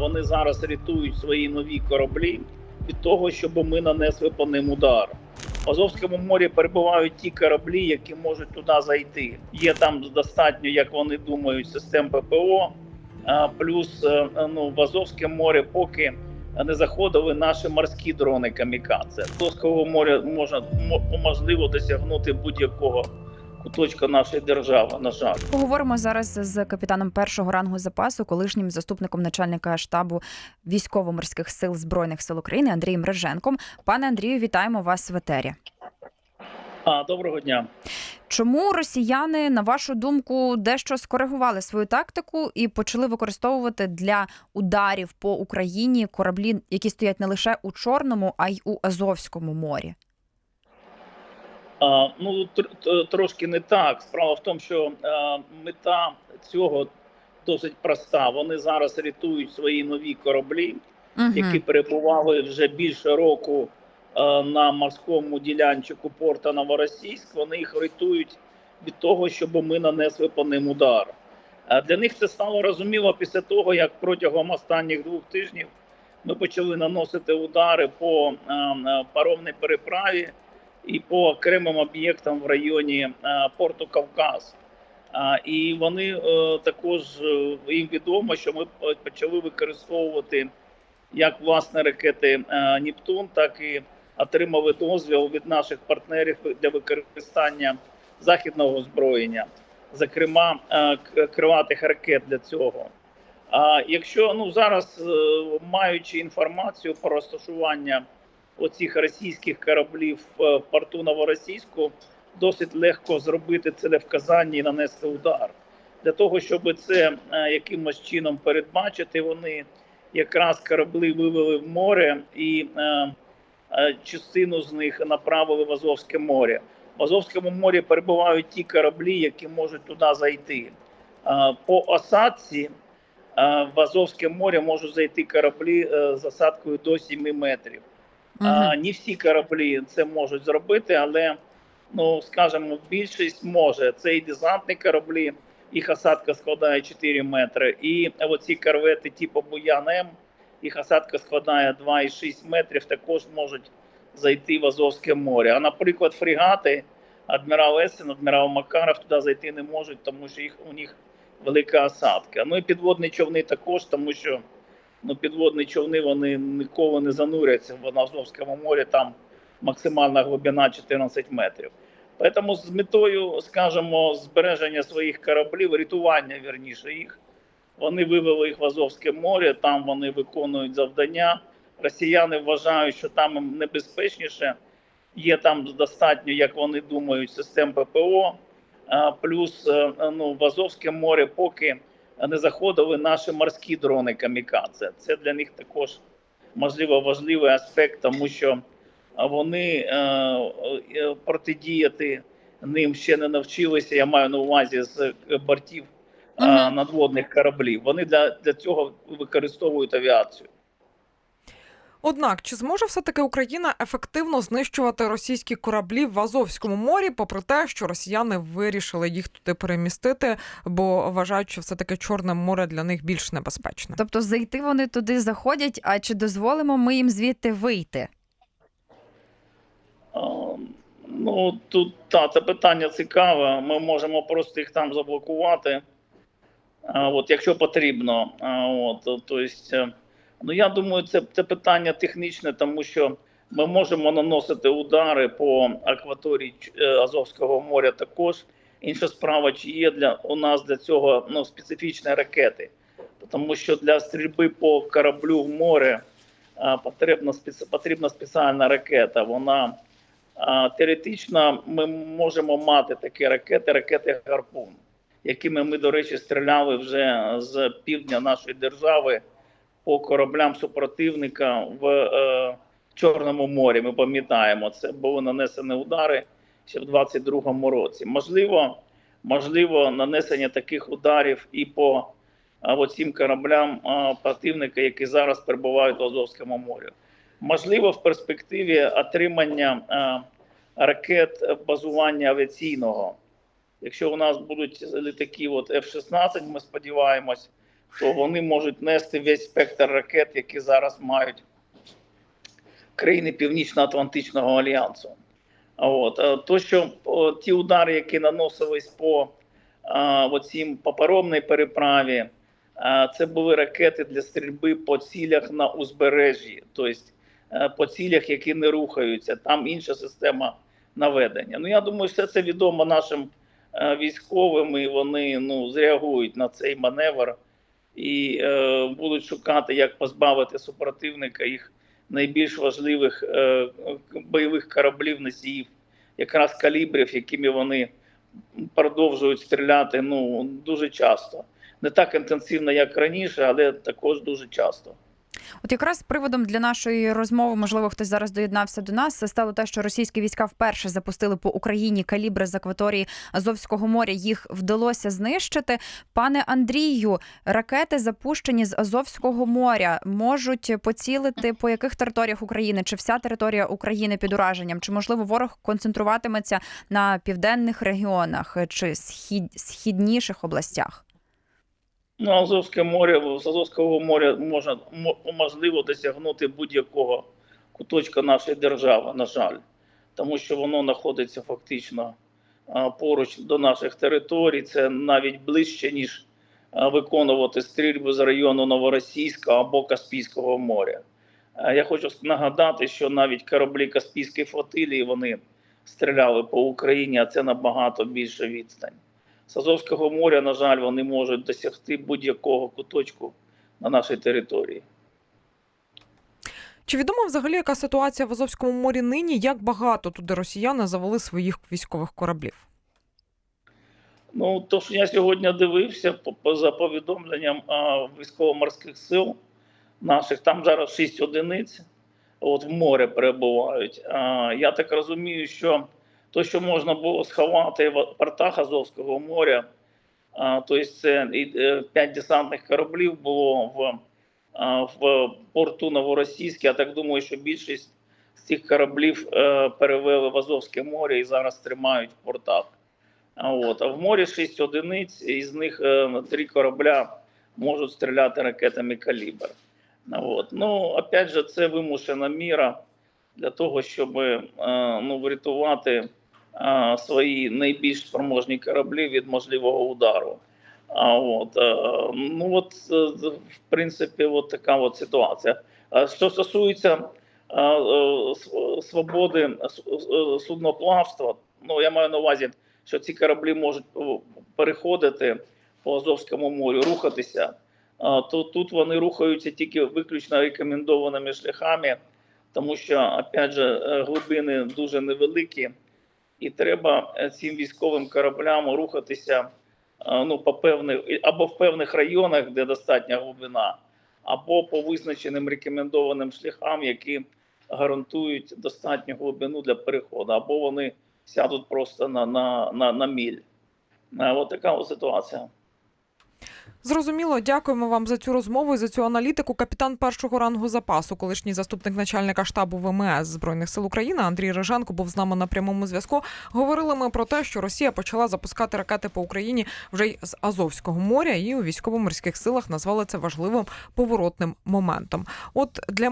Вони зараз рятують свої нові кораблі від того, щоб ми нанесли по ним удар. В Азовському морі перебувають ті кораблі, які можуть туди зайти. Є там достатньо, як вони думають, систем ППО. Плюс е, ну, в Азовське море поки не заходили наші морські дрони камікадзе. Азовського моря можна можливо досягнути будь-якого куточка нашої держави. На жаль. Поговоримо зараз з капітаном першого рангу запасу, колишнім заступником начальника штабу військово-морських сил збройних сил України Андрієм Реженком. Пане Андрію, вітаємо вас в етері. А, доброго дня. Чому росіяни, на вашу думку, дещо скоригували свою тактику і почали використовувати для ударів по Україні кораблі, які стоять не лише у Чорному, а й у Азовському морі? Ну трошки не так. Справа в тому, що мета цього досить проста. Вони зараз рятують свої нові кораблі, які перебували вже більше року на морському ділянчику порта Новоросійськ. Вони їх рятують від того, щоб ми нанесли по ним удар. Для них це стало розуміло після того, як протягом останніх двох тижнів ми почали наносити удари по паромній переправі і по окремим об'єктам в районі е, порту Кавказ. І вони е, також е, їм відомо, що ми почали використовувати як власне ракети Нептун, так і отримали дозвіл від наших партнерів для використання західного озброєння, зокрема крилатих ракет для цього. А якщо ну зараз, маючи інформацію про розташування оцих російських кораблів е, в порту Новоросійську, досить легко зробити це целевказання і нанести удар. Для того, щоб це е, якимось чином передбачити, вони якраз корабли вивели в море і е, частину з них направили в Азовське море. В Азовському морі перебувають ті кораблі, які можуть туди зайти. По осадці в Азовське море можуть зайти кораблі з осадкою до 7 метрів. А, не всі кораблі це можуть зробити, але ну скажімо, більшість може. Це і десантні кораблі, їх осадка складає 4 метри. І оці корвети типу Буян М, їх осадка складає 2,6 метрів, також можуть зайти в Азовське море. А наприклад, фрегати, адмірал Есен, адмірал Макаров туди зайти не можуть, тому що їх у них велика осадка. Ну і підводні човни також, тому що ну, підводні човни вони ніколи не зануряться в Азовському морі, там максимальна глибина 14 метрів. Тому з метою, скажімо, збереження своїх кораблів, рятування вірніше їх, вони вивели їх в Азовське море, там вони виконують завдання. Росіяни вважають, що там небезпечніше. Є там достатньо, як вони думають, систем ППО. Плюс е, ну, в Азовське море поки не заходили наші морські дрони камікадзе. Це для них також можливо важливий аспект, тому що вони е, е, протидіяти ним ще не навчилися. Я маю на увазі з бортів надводних кораблів. Вони для, для цього використовують авіацію. Однак, чи зможе все-таки Україна ефективно знищувати російські кораблі в Азовському морі, попри те, що росіяни вирішили їх туди перемістити, бо вважають, що все-таки Чорне море для них більш небезпечне? Тобто зайти вони туди заходять, а чи дозволимо ми їм звідти вийти? Ну тут та це питання цікаве. Ми можемо просто їх там заблокувати. От, якщо потрібно. От, то, то есть, е, ну я думаю, це, це питання технічне, тому що ми можемо наносити удари по акваторії е, Азовського моря також. Інша справа, чи є для у нас для цього ну, специфічні ракети, тому що для стрільби по кораблю в море а, потрібна, спец- потрібна спеціальна ракета. Вона а, теоретично ми можемо мати такі ракети, ракети гарпун, якими ми, до речі, стріляли вже з півдня нашої держави по кораблям супротивника в е, Чорному морі. Ми пам'ятаємо, це були нанесені удари ще в 22-му році. Можливо, можливо, нанесення таких ударів і по а, оцім кораблям а, противника, які зараз перебувають в Азовському морі. Можливо, в перспективі отримання а, ракет базування авіаційного. Якщо у нас будуть літаки от F-16, ми сподіваємось, то вони можуть нести весь спектр ракет, які зараз мають країни Північно-Атлантичного альянсу. От е, то, що о, ті удари, які наносились по оцім по переправі, а, це були ракети для стрільби по цілях на узбережжі, тобто е, по цілях, які не рухаються. Там інша система наведення. Ну я думаю, все це відомо нашим е, військовим, і вони ну зреагують на цей маневр і е, будуть шукати, як позбавити супротивника їх найбільш важливих е, бойових кораблів носіїв, якраз калібрів, якими вони продовжують стріляти ну дуже часто. Не так інтенсивно, як раніше, але також дуже часто. От якраз приводом для нашої розмови, можливо, хтось зараз доєднався до нас, стало те, що російські війська вперше запустили по Україні калібри з акваторії Азовського моря. Їх вдалося знищити. Пане Андрію, ракети, запущені з Азовського моря, можуть поцілити по яких територіях України? Чи вся територія України під ураженням? Чи можливо ворог концентруватиметься на південних регіонах чи схід східніших областях? Ну, Азовське море з Азовського моря можна можливо досягнути будь-якого куточка нашої держави, на жаль, тому що воно знаходиться фактично поруч до наших територій. Це навіть ближче, ніж виконувати стрільби з району Новоросійська або Каспійського моря. Я хочу нагадати, що навіть кораблі Каспійської флотилії вони стріляли по Україні, а це набагато більша відстань. З Азовського моря, на жаль, вони можуть досягти будь-якого куточку на нашій території. Чи відомо взагалі, яка ситуація в Азовському морі нині? Як багато туди росіяни завели своїх військових кораблів? Ну, то, що я сьогодні дивився по, за повідомленням військово-морських сил наших, там зараз 6 одиниць от, в море перебувають. А, я так розумію, що то, що можна було сховати в портах Азовського моря, тобто це і, е, 5 десантних кораблів було в, в порту Новоросійське. Я так думаю, що більшість з цих кораблів е, перевели в Азовське море і зараз тримають в портах. От а в морі 6 одиниць, із них е, три корабля можуть стріляти ракетами калібр. От. Ну, опять же, це вимушена міра для того, щоб ну, врятувати свої найбільш спроможні кораблі від можливого удару. А от, е, ну от, е, в принципі, от така от ситуація. А Що стосується е, свободи судноплавства, ну я маю на увазі що ці кораблі можуть переходити по Азовському морю, рухатися, то тут вони рухаються тільки виключно рекомендованими шляхами, тому що, опять же, глибини дуже невеликі, і треба е, цим військовим кораблям рухатися ну, по певних або в певних районах, де достатня глибина, або по визначеним рекомендованим шляхам, які гарантують достатню глибину для переходу, або вони сядуть просто на, на, на, на міль. Е, От така ось ситуація. Зрозуміло, дякуємо вам за цю розмову і за цю аналітику. Капітан першого рангу запасу, колишній заступник начальника штабу ВМС Збройних сил України Андрій Риженко був з нами на прямому зв'язку. Говорили ми про те, що Росія почала запускати ракети по Україні вже й з Азовського моря, і у військово-морських силах назвали це важливим поворотним моментом. От для